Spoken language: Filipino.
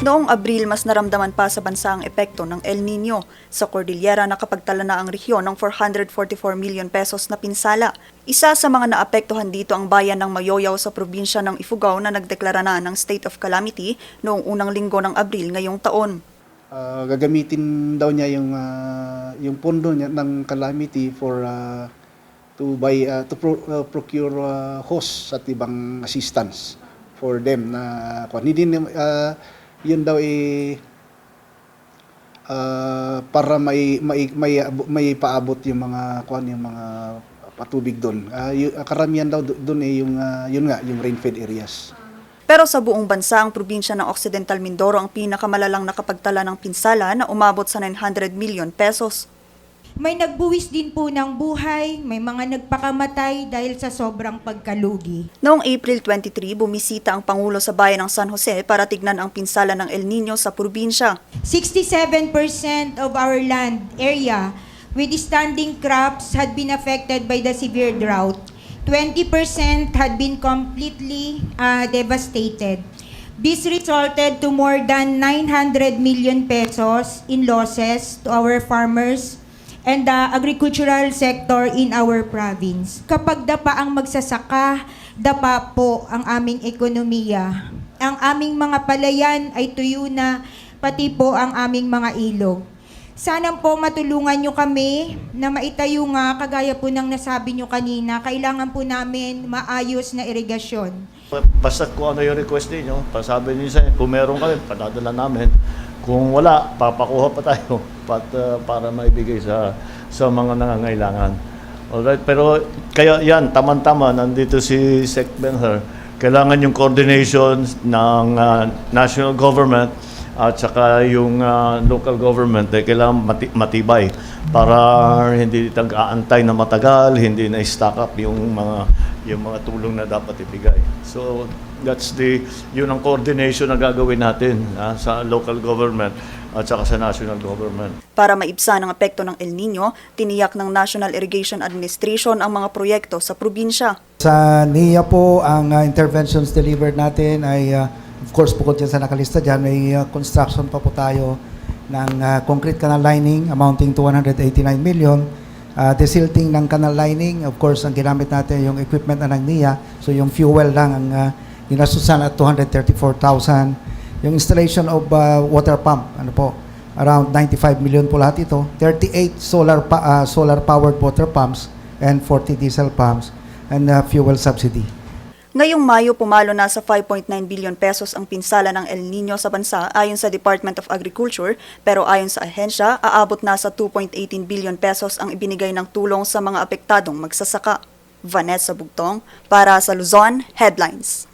Noong Abril, mas naramdaman pa sa bansa ang epekto ng El Nino. Sa Cordillera, nakapagtala na ang rehiyon ng 444 million pesos na pinsala. Isa sa mga naapektuhan dito ang bayan ng Mayoyaw sa probinsya ng Ifugao na nagdeklara na ng state of calamity noong unang linggo ng Abril ngayong taon. Ah, gagamitin daw niya yung ah, yung pondo niya ng calamity for ah, to buy ah, to pro- ah, procure ah, hosts at ibang assistance for them na kung hindi ah, yun daw eh ah, para may may may, may paabot yung mga kuan yung mga patubig doon. Ah, y- ah, karamihan daw doon eh yung ah, yun nga yung rain-fed areas. Pero sa buong bansa, ang probinsya ng Occidental Mindoro ang pinakamalalang nakapagtala ng pinsala na umabot sa 900 million pesos. May nagbuwis din po ng buhay, may mga nagpakamatay dahil sa sobrang pagkalugi. Noong April 23, bumisita ang Pangulo sa bayan ng San Jose para tignan ang pinsala ng El Nino sa probinsya. 67% of our land area with standing crops had been affected by the severe drought. 20% had been completely uh, devastated. This resulted to more than 900 million pesos in losses to our farmers and the agricultural sector in our province. Kapag dapa ang magsasaka, dapa po ang aming ekonomiya. Ang aming mga palayan ay tuyo na, pati po ang aming mga ilog. Sana po matulungan nyo kami na maitayo nga, kagaya po ng nasabi nyo kanina, kailangan po namin maayos na irigasyon. Basta kung ano yung request ninyo, pasabi niyo sa kung meron kami, padadala namin. Kung wala, papakuha pa tayo pat, uh, para maibigay sa sa mga nangangailangan. Alright, pero kaya yan, taman-tama, nandito si Sec Benher. Kailangan yung coordination ng uh, national government at saka yung uh, local government eh, kailangan mati- matibay para hindi tag-aantay na matagal, hindi na stack up yung mga yung mga tulong na dapat ibigay. So that's the yun ang coordination na gagawin natin ah, sa local government at saka sa national government. Para maibsan ang epekto ng El Nino, tiniyak ng National Irrigation Administration ang mga proyekto sa probinsya. Sa NIA po, ang uh, interventions delivered natin ay, uh, of course, bukod dyan sa nakalista dyan, may uh, construction pa po tayo ng uh, concrete canal lining amounting to 189 million. Uh, desilting ng canal lining, of course, ang ginamit natin yung equipment na ng NIA. So yung fuel lang ang uh, ginasusan at 234,000. Yung installation of uh, water pump, ano po, around 95 million po lahat ito. 38 solar pa, uh, solar powered water pumps and 40 diesel pumps and uh, fuel subsidy. Ngayong Mayo, pumalo na sa 5.9 billion pesos ang pinsala ng El Nino sa bansa ayon sa Department of Agriculture, pero ayon sa ahensya, aabot na sa 2.18 billion pesos ang ibinigay ng tulong sa mga apektadong magsasaka. Vanessa Bugtong, para sa Luzon, Headlines.